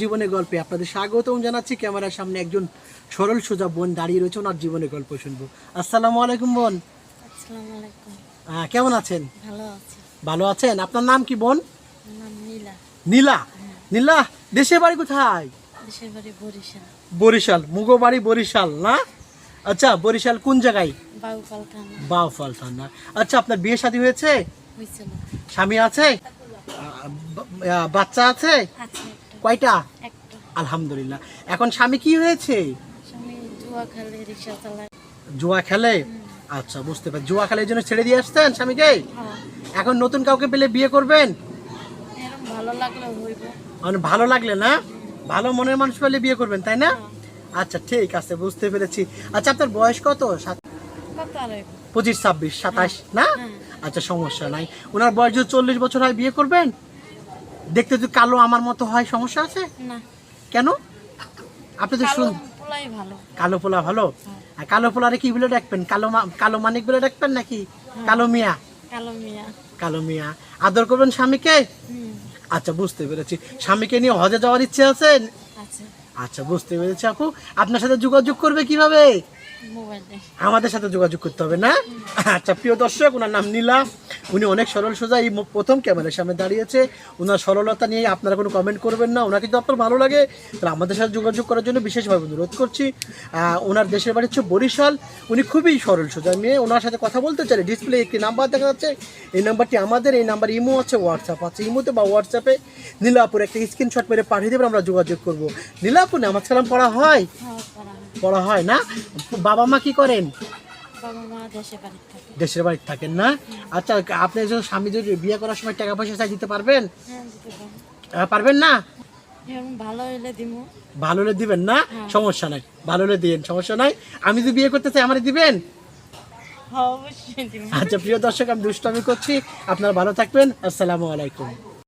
জীবনে গল্পে আপনাদের স্বাগতম জানাচ্ছি। ক্যামেরার সামনে একজন সরল সোজা বোন দাঁড়িয়ে রয়েছে ওনার জীবনে গল্প শুনব। আসসালামু আলাইকুম বোন। আসসালামু কেমন আছেন? ভালো আছেন? আপনার নাম কি বোন? নীলা। নীলা? নীলা দেশের বাড়ি কোথায়? বরিশাল। মুগো বাড়ি বরিশাল না? আচ্ছা বরিশাল কোন জায়গায়? বাউফাল থানা। আচ্ছা আপনার বিয়ে শাদী হয়েছে? স্বামী আছে? আহ, বাচ্চা আছে। কয়টা? আলহামদুলিল্লাহ। এখন স্বামী কি হয়েছে? জুয়া খেলে আচ্ছা বুঝতে পারি জুয়া খেলার জন্য ছেড়ে দিয়ে আসতেন স্বামীকে? হ্যাঁ। এখন নতুন কাউকে পেলে বিয়ে করবেন? ভালো লাগলে মানে না? ভালো মনের মানুষ পেলে বিয়ে করবেন তাই না? হ্যাঁ। আচ্ছা ঠিক আছে বুঝতে পেরেছি। আচ্ছা আপনার বয়স কত? পঁচিশ ছাব্বিশ সাতাশ না? হ্যাঁ। আচ্ছা সমস্যা নাই। ওনার বয়স যদি চল্লিশ বছর হয় বিয়ে করবেন? দেখতে যদি কালো আমার মতো হয় সমস্যা আছে? না। কেন? আপনি তো কালো শুন ভালো। কালো পোলা ভালো? আর কালো পোলারে কি বলে ডাকবেন? কালো কালো মানিক বলে ডাকবেন নাকি? কালো মিয়া? কালো মিয়া। কালো মিয়া। আদর করবেন স্বামীকে? আচ্ছা বুঝতে পেরেছি। স্বামীকে নিয়ে হজে যাওয়ার ইচ্ছে আছে? আছে। আচ্ছা বুঝতে পেরেছি আপু। আপনার সাথে যোগাযোগ করবে কীভাবে? আমাদের সাথে যোগাযোগ করতে হবে না? আচ্ছা প্রিয় দর্শক ওনার নাম নীলা। উনি অনেক সরল সোজা এই প্রথম ক্যামেরার সামনে দাঁড়িয়েছে। ওনার সরলতা নিয়ে আপনারা কোনো কমেন্ট করবেন না। ওনাকে যদি আপনার ভালো লাগে। তাহলে আমাদের সাথে যোগাযোগ করার জন্য বিশেষভাবে অনুরোধ করছি। ওনার দেশের বাড়ি হচ্ছে বরিশাল। উনি খুবই সরল সোজা মেয়ে। ওনার সাথে কথা বলতে চাই ডিসপ্লে একটি নাম্বার দেখা যাচ্ছে। এই নাম্বারটি আমাদের এই নাম্বার ইমো আছে হোয়াটসঅ্যাপ আছে। ইমোতে বা হোয়াটসঅ্যাপে নীলাপুর একটা স্ক্রিনশট মেরে পাঠিয়ে দেবেন আমরা যোগাযোগ করব। নীলাপুর নামাজ কালাম পড়া হ্যাঁ? হয়। পড়া হয় না? বাবা মা কি করেন? বাবা মা দেশে বাড়ি থাকে। দেশের বাড়িতে থাকেন না? আচ্ছা আপনি একজন স্বামী যদি বিয়ে করার সময় টাকা পয়সা চাই দিতে পারবেন? হ্যাঁ আহ, পারবেন না? ভালো দিমু। ভালো হলে দিবেন না? সমস্যা নাই। ভালো হলে দিবেন সমস্যা নাই। আমি যদি বিয়ে করতে চাই আমার দিবেন? হ্যাঁ দিমু। আচ্ছা প্রিয় দর্শক আমি দুষ্টামি করছি। আপনারা ভালো থাকবেন। আসসালামু আলাইকুম।